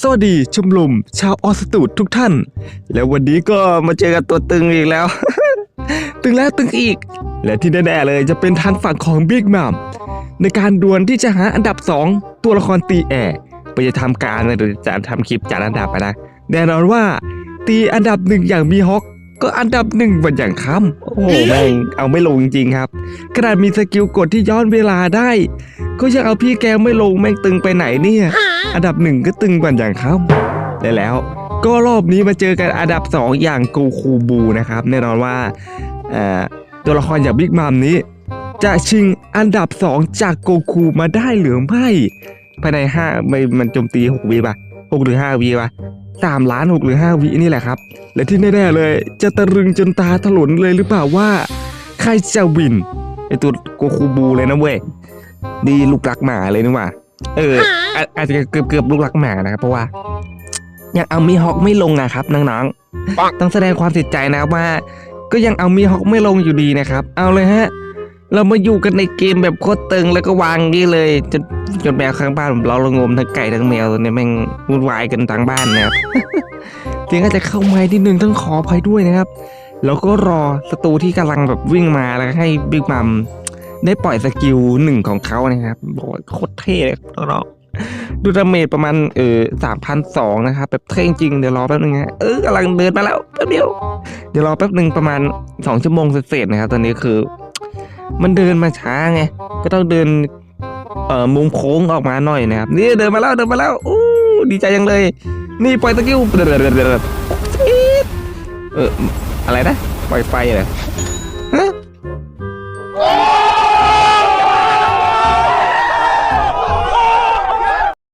สวัสดีชมรมชาวออสตูดทุกท่าน แล้ววันนี้ก็มาเจอกับตัวตึงอีกแล้ว ตึงแล้วตึงอีก และที่แน่ๆเลยจะเป็นทางฝั่งของบิ๊กมัมในการดวลที่จะหาอันดับ 2 ตัวละครตีแอร์ไปจะทำการหรือจะทำคลิปจัดอันดับนะแน่นอนว่า ตีอันดับหนึ่งอย่างมีฮอก ก็อันดับหนึ่งวันอย่างค่ำโอ้โหแม่งเอาไม่ลงจริงๆครับขนาดมีสกิลกดที่ย้อนเวลาได้ ก็ยังเอาพี่แกไม่ลงแม่งตึงไปไหนเนี่ย อันดับหนึ่งก็ตึงกว่าอย่างค่ำได้แล้ว ก็รอบนี้มาเจอกันอันดับ2อย่างโกคูบูนะครับแน่นอนว่าเอ่อตัวละครอย่างบิ๊กมัมนี้ จะชิงอันดับ2จากโกคูมาได้หรือไม่ภายใน5ไม่มันโจมตี 6 วิป่ะ 6หรือ5วิป่ะ3ล้าน6หรือ5วินี่แหละครับ และที่แน่ๆเลย จะตะรึงจนตาถลนเลยหรือเปล่าว่า ใครจะวินไอตัวโกคูบูเลยนะเว้ยดีลูกรักหมาเลยนี่หว่าเอออาอาจจะเกือบเกือบลูกรักหมานะครับเพราะว่ายังเอามีฮอกไม่ลงนะครับน้องๆต้องแสดงความเสียใจนะครับว่า ก็ยังเอามีฮอกไม่ลงอยู่ดีนะครับ เอาเลยฮะ เรามาอยู่กันในเกมแบบโคตรตึงแล้วก็วางนี่เลย จนจนแมวข้างบ้านผมเราระงมทั้งไก่ทั้งแมวตัวนี้แม่งวุ่นวายกันทั้งบ้านนะครับเสียงอาจจะเข้าไม้นิดนึงต้องขออภัยด้วยนะครับ แล้วก็รอศัตรูที่กำลังแบบวิ่งมาแล้วให้บิ๊กมัมได้ปล่อยสกิลหนึ่งของเขานะครับบอกว่าโคตรเท่เลยน้องดูดาเมจประมาณเออสามพันสองนะครับแบบเท่จริงเดี๋ยวรอแป๊บนึงฮะเออกำลังเดินมาแล้วแป๊บเดียว เดี๋ยวรอแป๊บนึงประมาณสองชั่วโมงเสร็จนะครับ ตอนนี้คือ มันเดินมาช้าไง ก็ต้องเดิน เอ่อ มุมโค้งออกมาหน่อยนะครับ นี่เดินมาแล้ว เดินมาแล้ว อู้ดีใจยังเลย นี่ปล่อยสกิลเออ อะไรนะ ปล่อยไฟเหรอฮะ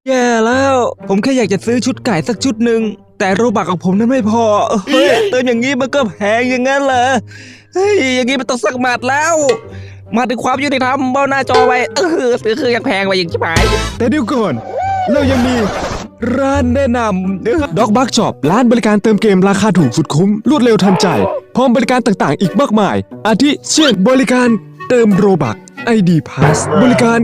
แย่แล้ว ผมแค่อยากจะซื้อชุดไก่สักชุดหนึ่ง แต่โรบักของผมนั้นไม่พอ เฮ้ยเติมอย่างนี้มันก็แพงอย่างนั้นเหรอ เฮ้ยอย่างนี้มันต้องสักหมัดแล้ว มาถึงความยุติธรรมเบ้าหน้าจอไว้เออซื้อคือยังแพงไปอย่างชิบหายแต่เดี๋ยวก่อน เรายังมีร้านแนะนำด็อกบักช็อปร้านบริการเติมเกมราคาถูกสุดคุ้ม รวดเร็วทันใจ พร้อมบริการต่างๆ อีกมากมาย อาทิเช่นบริการเติมโรบัก ID Pass บริการ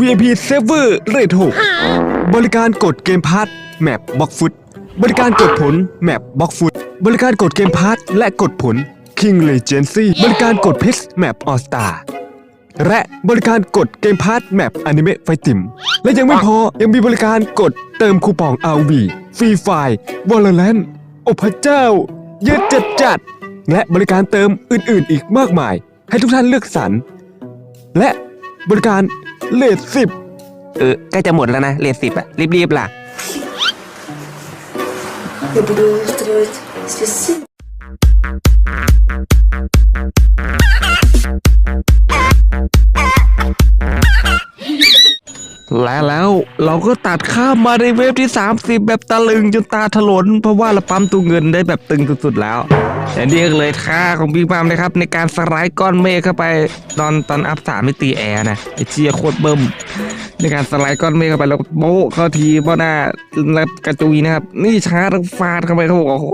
VIP Server Rate 6บริการกดเกมพาร์ทแมปบ็อกฟุตบริการกดผลแมปบ็อกฟุตบริการกดเกมพาร์ทและกดผล King Legacy บริการกดพิสแมปออสตา และบริการกดเกมพาร์ทแมปอนิเมะไฟติม และยังไม่พอยังมีบริการกดเติมคูปอง RV ฟรีไฟวอลเลนโอ้พระเจ้า เยอะจัดจัดๆและบริการเติมอื่นๆอีกมากมาย ให้ทุกท่านเลือกสรร และบริการเลทสิบเออใกล้จะหมดแล้วนะ เลทสิบอะรีบๆล่ะ Я буду устроить специально. และแล้วเราก็ตัดข้ามมาในเวฟที่ 30 แบบตะลึงจนตาถลน เพราะว่าเราปั๊มตัวเงินได้แบบตึงสุดๆแล้วและนี่ก็เลยท่าของบิ๊กบัมนะครับ ในการสไลด์ก้อนเมฆเข้าไปตอนตอนอัพสามไม่ตีแอร์นะไอเชียโคตรเบิ่มในการสไลด์ก้อนเมฆเข้าไปแล้วโบ๊ะเข้าทีเพราะหน้าแล้วกระจุยนะครับ นี่ชาร์จฟาดเข้าไปเขาบอกโอ้โห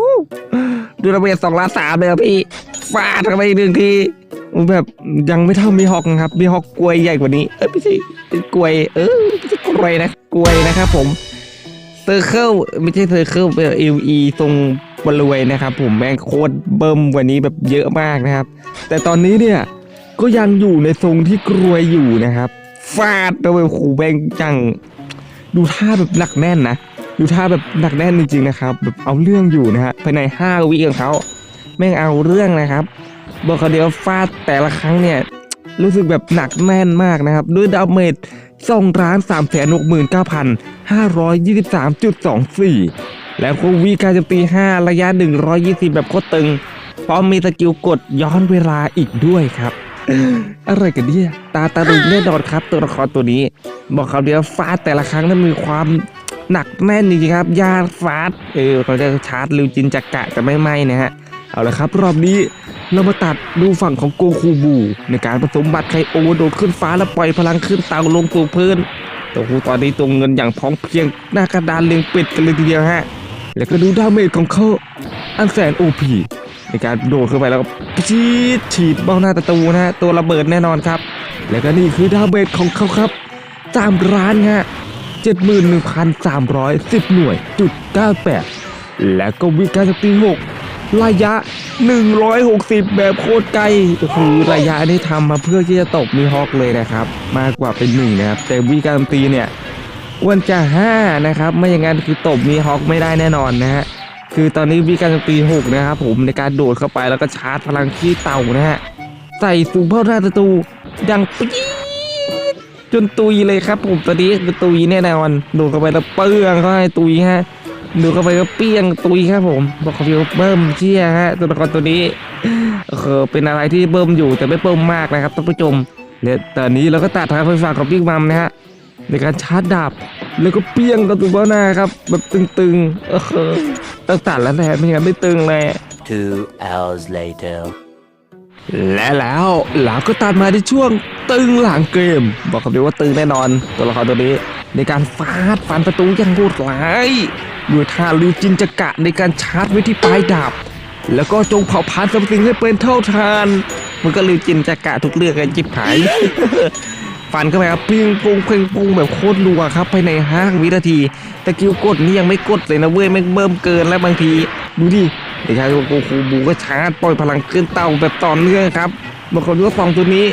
ดูระเบิดสองล้านสามเลยครับพี่ฟาดเข้าไปอีกหนึ่งทีแบบยังไม่เท่ามีฮอกนะครับ มีฮอกกลวยใหญ่กว่านี้ เอ้ยไม่ใช่กลวย เออไม่ใช่กลวยนะกลวยนะครับผมเซอร์เคิลไม่ใช่เซอร์เคิลเป็นเอลีทรงบอลลวยนะครับผมแม่งโคตรเบิ่มกว่านี้แบบเยอะมากนะครับ แต่ตอนนี้เนี่ยก็ยังอยู่ในทรงที่กลวยอยู่นะครับ ฟาดไปเลยขู่แบงจัง ดูท่าแบบหนักแน่นนะ ดูท่าแบบหนักแน่นจริงๆนะครับแบบเอาเรื่องอยู่นะฮะภายในห้าวิของเขาแม่งเอาเรื่องนะครับบอกเขาเดียวฟาดแต่ละครั้งเนี่ยรู้สึกแบบหนักแน่นมากนะครับ ด้วยดาเมจสองล้านสามแสนหกหมื่นเก้าพันห้าร้อยยี่สิบสามจุดสองสี่แล้วก็วีการจมตีห้าระยะหนึ่งร้อยยี่สิบแบบโคตรตึง พร้อมมีสกิลกดย้อนเวลาอีกด้วยครับอะไรกันเนี่ยตาตาดึงแน่นอนครับ ตัวละครตัวนี้ บอกเขาเดียวฟาดแต่ละครั้งนั้นมีความ หนักแน่นจริงๆครับยาฟาดเออเขาจะชาร์จริวจินจักกะจะไม่ไหมนะฮะเอาละครับ รอบนี้เรามาตัดดูฝั่งของโกคูบู ในการผสมบัตรไคโอโดดขึ้นฟ้าแล้วปล่อยพลังขึ้นเตาลงสู่พื้นตัวคูตอนนี้ตัวเงินอย่างพ้อมเพียงหน้ากระดานเลียงปิดกันเลยทีเดียวฮะแล้วก็ดูดาเมจของเขาอันแสนโอพีในการโดดขึ้นไปแล้วก็ชีดฉีดเบ้าหน้าประตูนะฮะตัวระเบิดแน่นอนครับ แล้วก็นี่คือดาเมจของเขาครับสามร้านฮะ 71,310 หน่วยจุด98 และก็วิการสตรี6ระยะ 160 แบบโคตรไกลก็คือระยะนี้ทำมาเพื่อที่จะตกมีฮอกเลยนะครับ มากกว่าเป็นหนึ่งนะครับ แต่วิการตีเนี่ยควรจะ 5 นะครับ ไม่อย่างนั้นคือตบมีฮอกไม่ได้แน่นอนนะฮะคือตอนนี้วิการตีหกนะครับผมในการโดดเข้าไปแล้วก็ชาร์จพลังขี้เต่านะฮะใส่สูงเผ่าหน้าศัตรูดังปี๊ จนตุยเลยครับผมตอนนี้คือตุยแน่นอนดดเข้าไปแล้วเปื้องเขาให้ตุยฮะดดเข้าไปก็เปี้ยงตุยครับผมบอกเขาเรียกว่าเบิ้มเชี่ยฮะตัวละครตัวนี้เออเป็นอะไรที่เบิ้มอยู่แต่ไม่เบิ้มมากนะครับท่านผู้ชมเนี่ยตอนนี้เราก็ตัดทางไฟฟ้าของบิ๊กมัมนะฮะในการชาร์จดาบแล้วก็เปี้ยงกระตุกเบ้าหน้าครับแบบตึงๆเออต้องตัดแล้วแหละไม่งั้นไม่ตึงเลย Two hours later. และแล้วเราก็ตัดมาที่ช่วงตึงหลังเกม บอกคำเดียวว่าตึงแน่นอน ตัวละครตัวนี้ ในการฟาดฟันประตูอย่างโหดร้ายด้วยท่าลิวจินจักะในการชาร์จไว้ที่ปลายดาบแล้วก็จงเผาพันสัมสิ่งให้เป็นเท่าทาน มันก็ลิวจินจักะทุกเรื่องกันจิบหายฟันเข้าไปครับปิงปุงเพ่งปุงแบบโคตรรัวครับภายในห้าวินาทีแต่กิวกดนี่ยังไม่กดเลยนะเว้ยไม่งเบิ่มเกินแล้วบางทีดูดิ เด็กชายโกคูบูก็ชาร์จปล่อยพลังขึ้นเต่าแบบต่อเนื่องครับบางคนว่าสองตัวนี้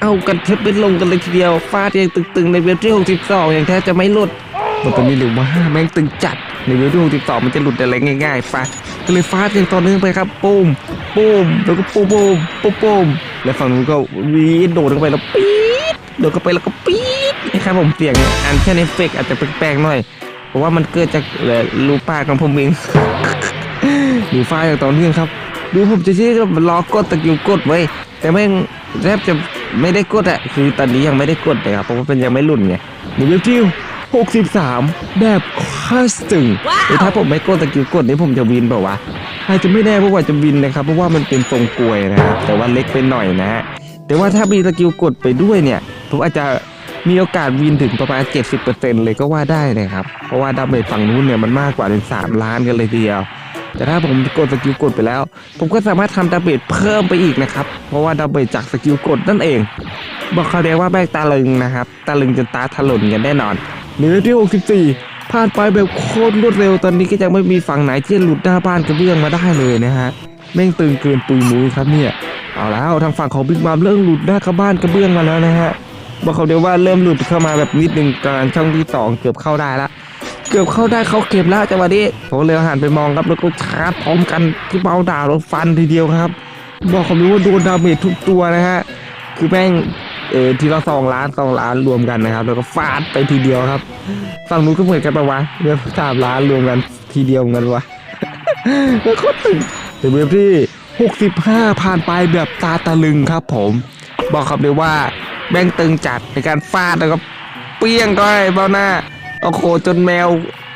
เอากันเทปเป็นลงกันเลยทีเดียวฟาดยังตึงๆในเวลที่62อย่างแทบจะไม่หลุดมันตัวนี้หรือว่าแม่งตึงจัดในเวลที่62มันจะหลุดอะไรง่ายๆฟาดก็เลยฟาดอย่างต่อเนื่องไปครับปุ้มปุ้มแล้วก็ปุ้มปุ้มปุ้มปุ้มแล้วฝั่งนู้นก็วีดโดดเข้าไปแล้วปี๊ดโดดเข้าไปแล้วก็ปี๊ดนะครับผมเสียงอันแค่ในเฟกอาจจะแปลกๆหน่อยเพราะว่ามันเกิดจากเอ่อรูปป้าของผมเอง ดูฟ้าอย่างต่อเนื่องครับ ดูผมจะเชื่อว่าล้อกดตะกิ้วกดไว้ แต่แม่งแทบจะไม่ได้กดอะคือตอนนี้ยังไม่ได้กดเลยครับเพราะว่าเป็นยังไม่หลุ่นไงดูเวฟทิว63 แบบคัสตึงแต่ถ้าผมไม่กดตะกิ้วกดนี่ผมจะวินเปล่าวะอาจจะไม่แน่เพราะว่าจะวินนะครับ เพราะว่ามันเป็นทรงกลวยนะครับแต่ว่าเล็กไปหน่อยนะฮะแต่ว่าถ้ามีสกิลกดไปด้วยเนี่ยผมอาจจะมีโอกาสวินถึงประมาณ 70%เลยก็ว่าได้นะครับ เพราะว่าดาเมจฝั่งนู้นเนี่ยมันมากกว่าถึง3ล้านกันเลยทีเดียว แต่ถ้าผมกดสกิลกดไปแล้ว ผมก็สามารถทำดาเมจเพิ่มไปอีกนะครับ เพราะว่าดาเมจจากสกิลกดนั่นเอง บอกเขาเรียกว่าแบกตาลึงนะครับ ตาลึงจนตาถลนกันแน่นอนเนื้อที่ 64 ผ่านไปแบบโคตรรวดเร็วตอนนี้ก็ยังไม่มีฝั่งไหนที่หลุดหน้าบ้านกระเบื้องมาได้เลยนะฮะแม่งตึงเกินปุยมุ้ยครับเนี่ยเอาแล้วทางฝั่งของบิ๊กบามเริ่มหลุดหน้ากระบ้านกระเบื้องมาแล้วนะฮะบอกเขาเดียวว่าเริ่มหลุดเข้ามาแบบนิดนึงกลางช่องที่สองเกือบเข้าได้ละ เกือบเข้าได้เขาเก็บแล้วจังหวะนี้ผมเลยหันไปมองครับแล้วก็ชาร์จพร้อมกันที่เบาดาวแล้วฟันทีเดียวครับ บอกเขาเลยว่าโดนดาเมจทุกตัวนะฮะคือแม่งเออทีละสองล้านสองล้านรวมกันนะครับ แล้วก็ฟาดไปทีเดียวครับฝั่งนู้นก็เหมือนกันปะวะเดือนสามล้านรวมกันทีเดียวเหมือนกันวะแล้วก็ตึงถึงเว็บที่65 ผ่านไปแบบตาตะลึงครับผม บอกครับเลยว่าแม่งตึงจัดในการฟาดแล้วก็เปี้ยงก็ไอ้เบ้าหน้า เอาโคจนแมว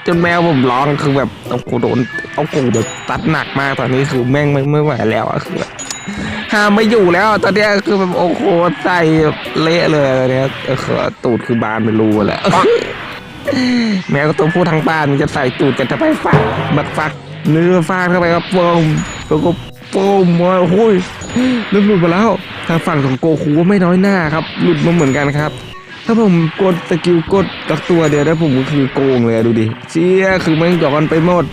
จนแมวผมร้องคือแบบเอาโคโดนเอาโคแบบตัดหนักมากตอนนี้คือแม่งไม่ไม่ไหวแล้วอะคือแบบห้ามไม่อยู่แล้วตอนเนี้ยคือแบบโอ้โหใส่เละเลยตอนเนี้ยเออคือตูดคือบานไม่รู้แหละแมวก็ตัวผู้ทางบ้านมันจะใส่ตูดกันทำไมฟักบักฟักเนื้อฟาดเข้าไปครับปมแล้วก็ปมว่าโอ้ยหลุดมาแล้วทางฝั่งของโกคูก็ไม่น้อยหน้าครับ หลุดมาเหมือนกันครับ ถ้าผมกดสกิลกดตักตัวเดียวได้วผมก็คือโกงเลยดูดิเชี่ยคือมันย้อนไปหมด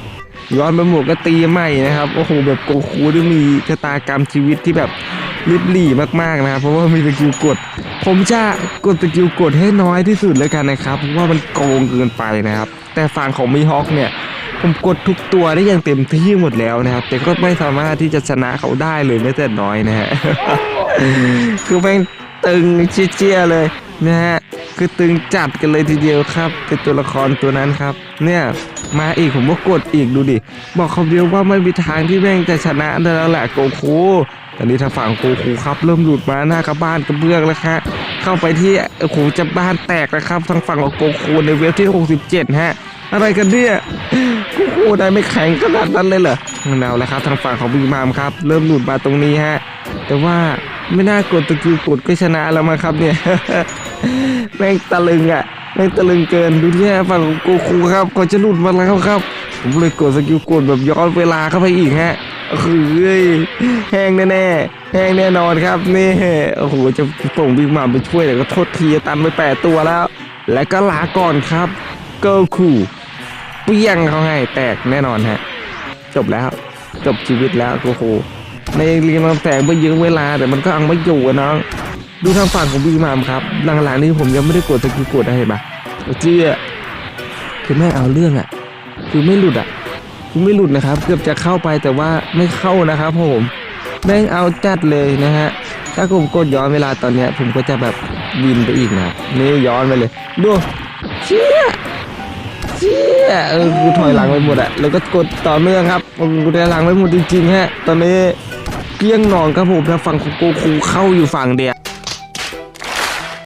ย้อนไปหมดก็ตีใหม่นะครับโอ้โหแบบโกคูด้มีชะตากรรมชีวิตที่แบบริบหรี่มากๆนะครับเพราะว่ามีสกิลกด ผมจะกดสกิลกดให้น้อยที่สุดแล้วกันนะครับเพราะว่ามันโกงเกินไปนะครับ แต่ฝั่งของมีฮอคเนี่ยผมกดทุกตัวได้อย่างเต็มที่หมดแล้วนะครับ แต่ก็ไม่สามารถที่จะชนะเขาได้เลยแม้แต่น้อยนะฮะคือแม่งตึงเชี่ยเลย นะฮะคือตึงจัดกันเลยทีเดียวครับเป็นตัวละครตัวนั้นครับ เนี่ยมาอีกผมก็กดอีกดูดิ บอกคำเดียวว่าไม่มีทางที่แม่งจะชนะได้แล้วแหละโกคูตอนนี้ทางฝั่งโกคูครับ เริ่มหลุดมาหน้ากระบ้านกระเบื้องแล้วครับเข้าไปที่โอ้โหจะบ้านแตกแล้วครับทางฝั่งของโกคูในเวฟที่ 67 ฮะ อะไรกันเนี่ยโกคูได้ไม่แข็งขนาดนั้นเลยเหรอเอาแล้วครับทางฝั่งของบีมามครับ เริ่มหลุดมาตรงนี้ฮะแต่ว่าไม่น่ากดตะกิวกดก็ชนะแล้วมั้งครับเนี่ย แม่งตะลึงอะแม่งตะลึงเกินดูที่ฝั่งของโกคูครับเขาจะหลุดมาแล้วครับ ผมเลยกดสกิลกดแบบย้อนเวลาเข้าไปอีกฮะคือเอ้ยแห้งแน่ๆแห้งแน่นอนครับนี่โอ้โหจะส่งบิ๊กมัมไปช่วยแต่ก็โทษทีตันไปแปดตัวแล้ว และก็ลาก่อนครับโกคูเปี้ยงเขาให้แตกแน่นอนฮะ จบแล้วจบชีวิตแล้วโกคูในเรียนมาแสงไปเยอเวลาแต่มันก็เอาไม่อยู่อะ ดูทางฝั่งของบีมามครับ หลังๆนี้ผมยังไม่ได้กดสกิลกดนะเห็นปะเจี๊ยคือแม่เอาเรื่องอะคือไม่หลุดอะคือไม่หลุดนะครับ เกือบจะเข้าไปแต่ว่าไม่เข้านะครับผมแม่งเอาจัดเลยนะฮะ ถ้าผมกดย้อนเวลาตอนเนี้ย ผมก็จะแบบวินไปอีกนะนี่ย้อนไปเลยดูเชี่ยเชี่ยเออกูถอยหลังไปหมดอะแล้วก็กดต่อเนื่องครับกูถอยหลังไปหมดจริงๆฮะ ตอนนี้เกลี้ยงนอนครับผมทางฝั่งของโกคูเข้าอยู่ฝั่งเดียว